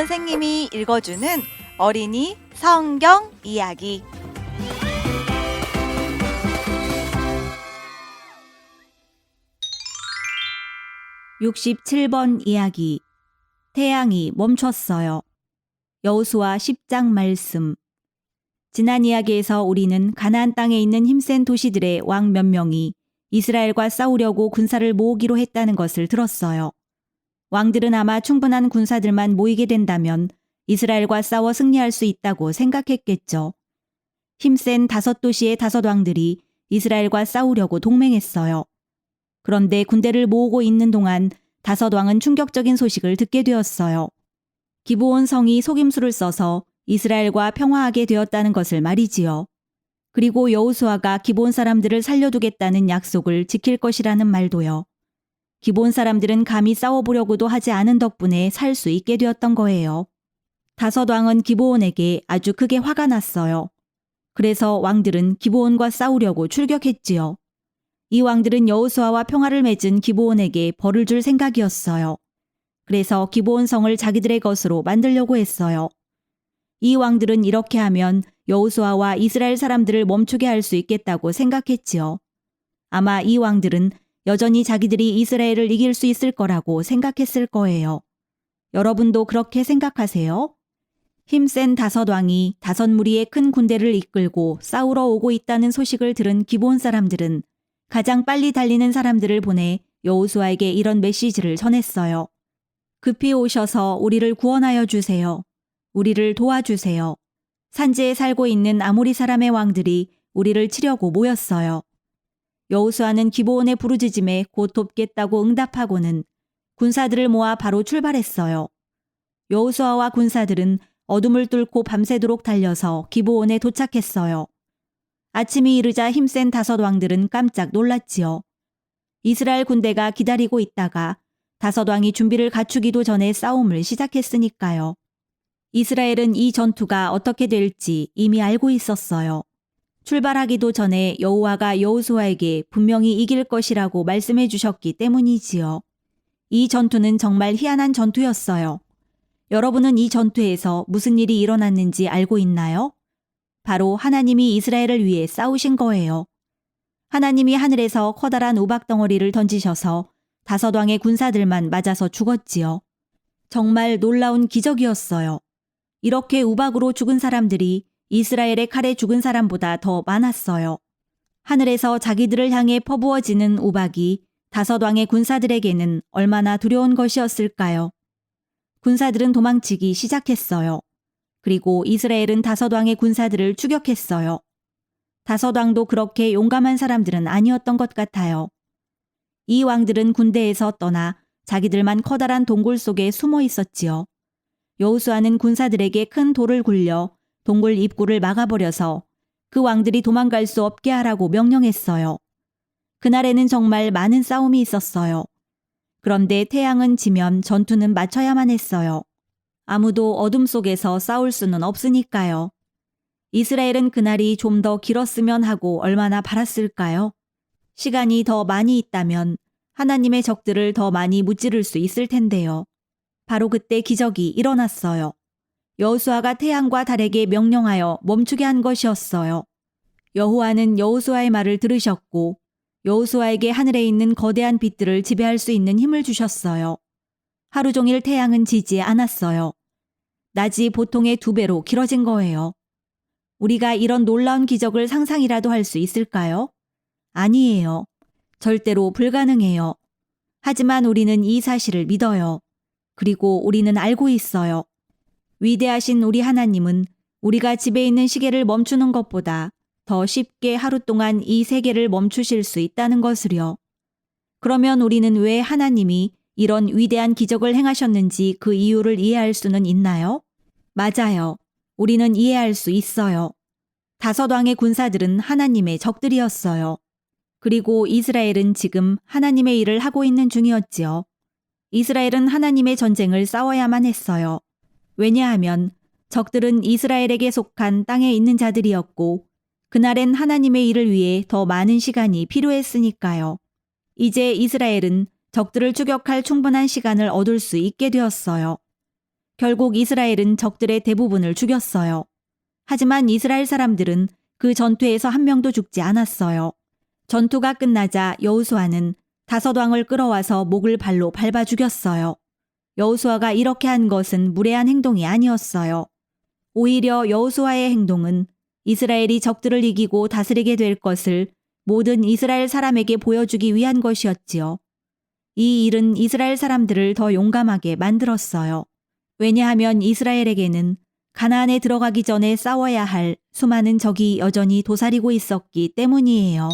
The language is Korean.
선생님이 읽어주는 어린이 성경 이야기. 육십칠 번 이야기. 태양이 멈췄어요. 여호수아 10장 말씀. 지난 이야기에서 우리는 가나안 땅에 있는 힘센 도시들의 왕 몇 명이 이스라엘과 싸우려고 군사를 모으기로 했다는 것을 들었어요. 왕들은 아마 충분한 군사들만 모이게 된다면 이스라엘과 싸워 승리할 수 있다고 생각했겠죠. 힘센 다섯 도시의 다섯 왕들이 이스라엘과 싸우려고 동맹했어요. 그런데 군대를 모으고 있는 동안 다섯 왕은 충격적인 소식을 듣게 되었어요. 기브온 성이 속임수를 써서 이스라엘과 평화하게 되었다는 것을 말이지요. 그리고 여호수아가 기본 사람들을 살려두겠다는 약속을 지킬 것이라는 말도요. 기본 사람들은 감히 싸워보려고도 하지 않은 덕분에 살 수 있게 되었던 거예요. 다섯 왕은 기브온에게 아주 크게 화가 났어요. 그래서 왕들은 기브온과 싸우려고 출격했지요. 이 왕들은 여호수아와 평화를 맺은 기브온에게 벌을 줄 생각이었어요. 그래서 기브온 성을 자기들의 것으로 만들려고 했어요. 이 왕들은 이렇게 하면 여호수아와 이스라엘 사람들을 멈추게 할 수 있겠다고 생각했지요. 아마 이 왕들은 여전히 자기들이 이스라엘을 이길 수 있을 거라고 생각했을 거예요. 여러분도 그렇게 생각하세요? 힘센 다섯 왕이 다섯 무리의 큰 군대를 이끌고 싸우러 오고 있다는 소식을 들은 기본 사람들은 가장 빨리 달리는 사람들을 보내 여호수아에게 이런 메시지를 전했어요. 급히 오셔서 우리를 구원하여 주세요. 우리를 도와주세요. 산지에 살고 있는 아모리 사람의 왕들이 우리를 치려고 모였어요. 여호수아는 기브온의 부르짖음에 곧 돕겠다고 응답하고는 군사들을 모아 바로 출발했어요. 여호수아와 군사들은 어둠을 뚫고 밤새도록 달려서 기브온에 도착했어요. 아침이 이르자 힘센 다섯 왕들은 깜짝 놀랐지요. 이스라엘 군대가 기다리고 있다가 다섯 왕이 준비를 갖추기도 전에 싸움을 시작했으니까요. 이스라엘은 이 전투가 어떻게 될지 이미 알고 있었어요. 출발하기도 전에 여호와가 여호수아에게 분명히 이길 것이라고 말씀해 주셨기 때문이지요. 이 전투는 정말 희한한 전투였어요. 여러분은 이 전투에서 무슨 일이 일어났는지 알고 있나요? 바로 하나님이 이스라엘을 위해 싸우신 거예요. 하나님이 하늘에서 커다란 우박 덩어리를 던지셔서 다섯 왕의 군사들만 맞아서 죽었지요. 정말 놀라운 기적이었어요. 이렇게 우박으로 죽은 사람들이 이스라엘의 칼에 죽은 사람보다 더 많았어요. 하늘에서 자기들을 향해 퍼부어지는 우박이 다섯 왕의 군사들에게는 얼마나 두려운 것이었을까요? 군사들은 도망치기 시작했어요. 그리고 이스라엘은 다섯 왕의 군사들을 추격했어요. 다섯 왕도 그렇게 용감한 사람들은 아니었던 것 같아요. 이 왕들은 군대에서 떠나 자기들만 커다란 동굴 속에 숨어 있었지요. 여호수아는 군사들에게 큰 돌을 굴려 동굴 입구를 막아버려서 그 왕들이 도망갈 수 없게 하라고 명령했어요. 그날에는 정말 많은 싸움이 있었어요. 그런데 태양은 지면 전투는 마쳐야만 했어요. 아무도 어둠 속에서 싸울 수는 없으니까요. 이스라엘은 그날이 좀 더 길었으면 하고 얼마나 바랐을까요? 시간이 더 많이 있다면 하나님의 적들을 더 많이 무찌를 수 있을 텐데요. 바로 그때 기적이 일어났어요. 여호수아가 태양과 달에게 명령하여 멈추게 한 것이었어요. 여호와는 여호수아의 말을 들으셨고 여호수아에게 하늘에 있는 거대한 빛들을 지배할 수 있는 힘을 주셨어요. 하루 종일 태양은 지지 않았어요. 낮이 보통의 두 배로 길어진 거예요. 우리가 이런 놀라운 기적을 상상이라도 할 수 있을까요? 아니에요. 절대로 불가능해요. 하지만 우리는 이 사실을 믿어요. 그리고 우리는 알고 있어요. 위대하신 우리 하나님은 우리가 집에 있는 시계를 멈추는 것보다 더 쉽게 하루 동안 이 세계를 멈추실 수 있다는 것을요. 그러면 우리는 왜 하나님이 이런 위대한 기적을 행하셨는지 그 이유를 이해할 수는 있나요? 맞아요. 우리는 이해할 수 있어요. 다섯 왕의 군사들은 하나님의 적들이었어요. 그리고 이스라엘은 지금 하나님의 일을 하고 있는 중이었지요. 이스라엘은 하나님의 전쟁을 싸워야만 했어요. 왜냐하면 적들은 이스라엘에게 속한 땅에 있는 자들이었고 그날엔 하나님의 일을 위해 더 많은 시간이 필요했으니까요. 이제 이스라엘은 적들을 추격할 충분한 시간을 얻을 수 있게 되었어요. 결국 이스라엘은 적들의 대부분을 죽였어요. 하지만 이스라엘 사람들은 그 전투에서 한 명도 죽지 않았어요. 전투가 끝나자 여우수아는 다섯 왕을 끌어와서 목을 발로 밟아 죽였어요. 여우수아가 이렇게 한 것은 무례한 행동이 아니었어요. 오히려 여우수아의 행동은 이스라엘이 적들을 이기고 다스리게 될 것을 모든 이스라엘 사람에게 보여주기 위한 것이었지요. 이 일은 이스라엘 사람들을 더 용감하게 만들었어요. 왜냐하면 이스라엘에게는 가나안에 들어가기 전에 싸워야 할 수많은 적이 여전히 도사리고 있었기 때문이에요.